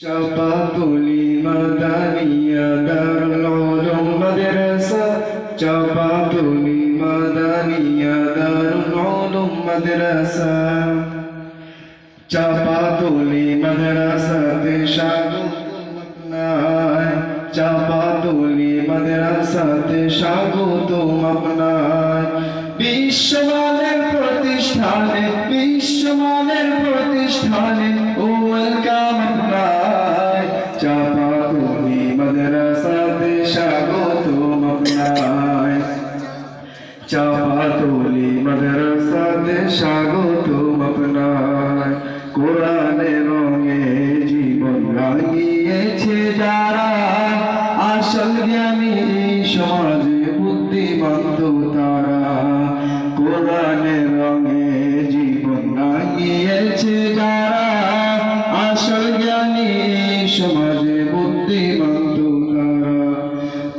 চাপাতুলি মাদানিয়া দারুল উলুম মাদ্রাসা। চাপাতুলি মাদানিয়া দারুল উলুম মাদ্রাসা। চাপাতুলি মাদ্রাসাতে স্বাগতম আপনায় চাপাতুলি মাদ্রাসাতে স্বাগতম আপনায় বিশ্বমানের প্রতিষ্ঠানে বিশ্বমানের প্রতিষ্ঠানে চাপাতুলি মাদ্রাসাতে স্বাগতম আপনার। কোরআনে রঙে জীবন রাঙিয়েছে যারা। আসল জ্ঞানী সমাজে বুদ্ধিমন্ত তারা। কোরআনে রঙে জীবন রাঙিয়েছে যারা। আসল জ্ঞানী সমাজে বুদ্ধিমন্ত তারা।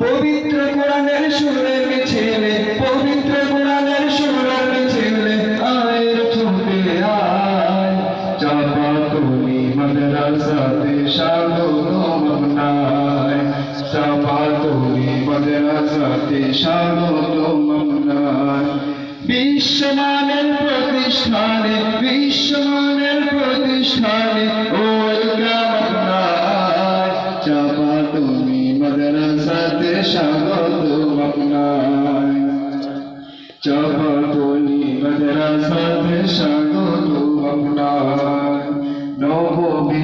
পবিত্র কোরআনের সুরের মিছিলে চাপা মাদ্রাসাতে স্বাগতম আপনায় বিশ্বমানের প্রতিষ্ঠানে বিশ্বমানের প্রতিষ্ঠানে ওয়েলকাম আপনায় চাপা তুমি মাদ্রাসাতে স্বাগত আপনায় চাপা তুমি মাদ্রাসাতে স্বাগত আপনায় নবী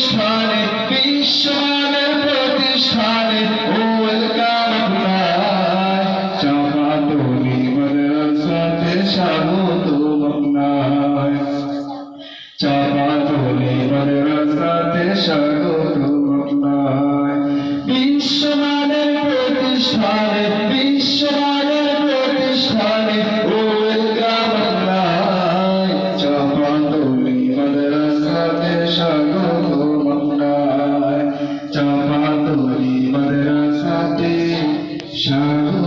বিশ্বমানের প্রতিষ্ঠানে বিশ্বমানের প্রতিষ্ঠানে চাপা